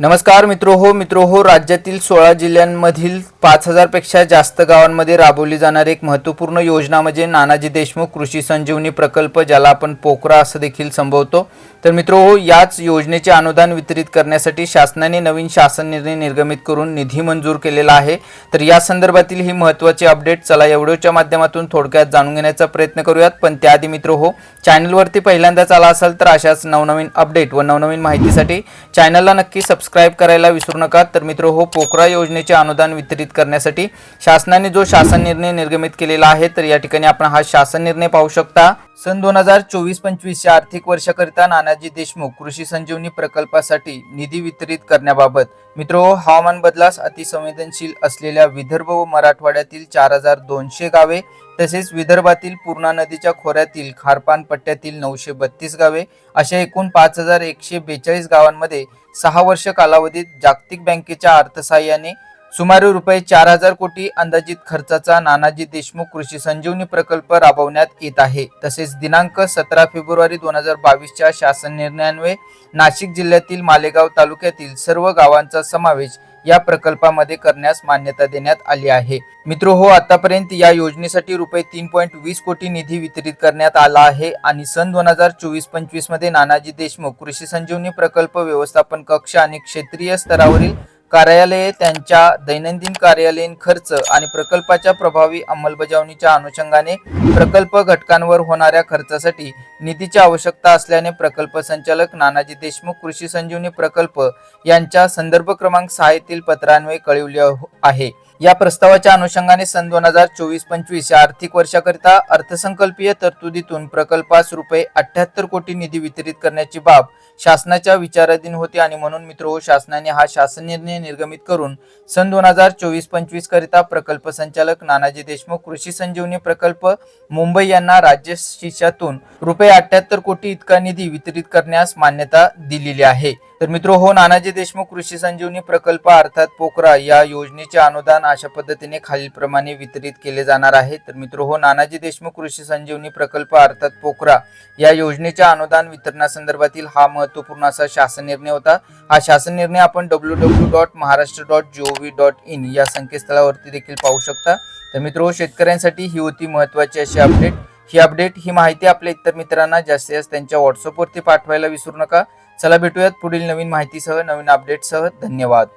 नमस्कार मित्रो हो मित्रो हो राज्यातील सोळा जिल्ह्यांमधील पाच हजारपेक्षा जास्त गावांमध्ये राबवली जाणारी एक महत्त्वपूर्ण योजना म्हणजे नानाजी देशमुख कृषी संजीवनी प्रकल्प ज्याला आपण पोकरा असं देखील संभवतो तर मित्रो हो याच योजनेचे अनुदान वितरित करण्यासाठी शासनाने नवीन शासन निर्णय निर्गमित करून निधी मंजूर केलेला आहे. तर या संदर्भातील ही महत्त्वाची अपडेट चला या व्हिडिओच्या माध्यमातून थोडक्यात जाणून घेण्याचा प्रयत्न करूयात. पण त्याआधी मित्र हो चॅनलवरती पहिल्यांदाच आला असाल तर अशाच नवनवीन अपडेट व नवनवीन माहितीसाठी चॅनलला नक्की सबस्क्राईब करायला विसरू नका. तर मित्र हो पोकरा योजनेचे अनुदान वितरित करण्यासाठी शासनाने जो शासन निर्णय निर्गमित केलेला आहे तर या ठिकाणी आपण हा शासन निर्णय पाहू शकता. सन दोन हजार चोवीस पंचवीसच्या आर्थिक वर्षाकरिता नानाजी देशमुख कृषी संजीवनी प्रकल्पासाठी निधी वितरित करण्याबाबत. मित्र हवामान बदलास अतिसंवेदनशील असलेल्या विदर्भ व मराठवाड्यातील चार हजार दोनशे गावे तसेच विदर्भातील पूर्णा नदीच्या खोऱ्यातील खारपान पट्ट्यातील नऊशे बत्तीस गावे अशा एकूण पाच हजार एकशे बेचाळीस गावांमध्ये सहा वर्ष कालावधीत जागतिक बँकेच्या अर्थसहाय्याने सुमारे रुपये चार हजार कोटी अंदाजित खर्चाचा नानाजी देशमुख कृषी संजीवनी प्रकल्प राबवण्यात येत आहे. तसेच दिनांक सतरा फेब्रुवारी दोन हजार बावीसच्या शासन निर्णयान्वये नाशिक जिल्ह्यातील मालेगाव तालुक्यातील सर्व गावांचा समावेश या प्रकल्पामध्ये करण्यास मान्यता देण्यात आली आहे. मित्र हो आतापर्यंत या योजनेसाठी रुपये तीन पॉईंट वीस कोटी निधी वितरित करण्यात आला आहे आणि सन दोन हजार चोवीस पंचवीसमध्ये नानाजी देशमुख कृषी संजीवनी प्रकल्प व्यवस्थापन कक्ष आणि क्षेत्रीय स्तरावरील कार्यालये त्यांच्या दैनंदिन कार्यालयीन खर्च आणि प्रकल्पाच्या प्रभावी अंमलबजावणीच्या अनुषंगाने प्रकल्प घटकांवर होणाऱ्या खर्चासाठी निधीची आवश्यकता असल्याने प्रकल्प संचालक नानाजी देशमुख कृषी संजीवनी प्रकल्प यांच्या संदर्भ क्रमांक सहा येथील पत्रान्वये कळविले आहे. या प्रस्तावाच्या अनुषंगाने सन दोन हजार चोवीस पंचवीस या आर्थिक वर्षाकरिता अर्थसंकल्पीय तरतुदीतून प्रकल्पास रुपये अठ्याहत्तर कोटी निधी वितरित करण्याची बाब शासनाच्या विचाराधीन होती आणि म्हणून मित्र हो शासनाने हा शासन निर्णय निर्गमित करून सन दोन हजार चोवीस पंचवीस करिता प्रकल्प संचालक नानाजी देशमुख कृषी संजीवनी प्रकल्प मुंबई यांना राज्य शिष्यातून रुपये अठ्याहत्तर कोटी इतका निधी वितरित करण्यास मान्यता दिलेली आहे. तर मित्र हो नानाजी देशमुख कृषी संजीवनी प्रकल्प अर्थात पोकरा या योजनेचे अनुदान अशा पद्धतीने खालीलप्रमाणे वितरित केले जाणार आहे. तर मित्र हो नानाजी देशमुख कृषी संजीवनी प्रकल्प अर्थात पोकरा या योजनेच्या अनुदान वितरणासंदर्भातील हा महत्त्वपूर्ण असा शासन निर्णय होता. हा शासन निर्णय आपण W W dot Maharashtra dot G O V dot in या संकेतस्थळावरती देखील पाहू शकता. तर मित्र शेतकऱ्यांसाठी ही होती महत्वाची अशी अपडेट ही अपडेट ही माहिती आपल्या इतर मित्रांना जास्तीत जास्त त्यांच्या व्हॉट्सअपवरती पाठवायला विसरू नका. चला भेटूयात पुढील नवीन माहितीसह नवीन अपडेटसह धन्यवाद.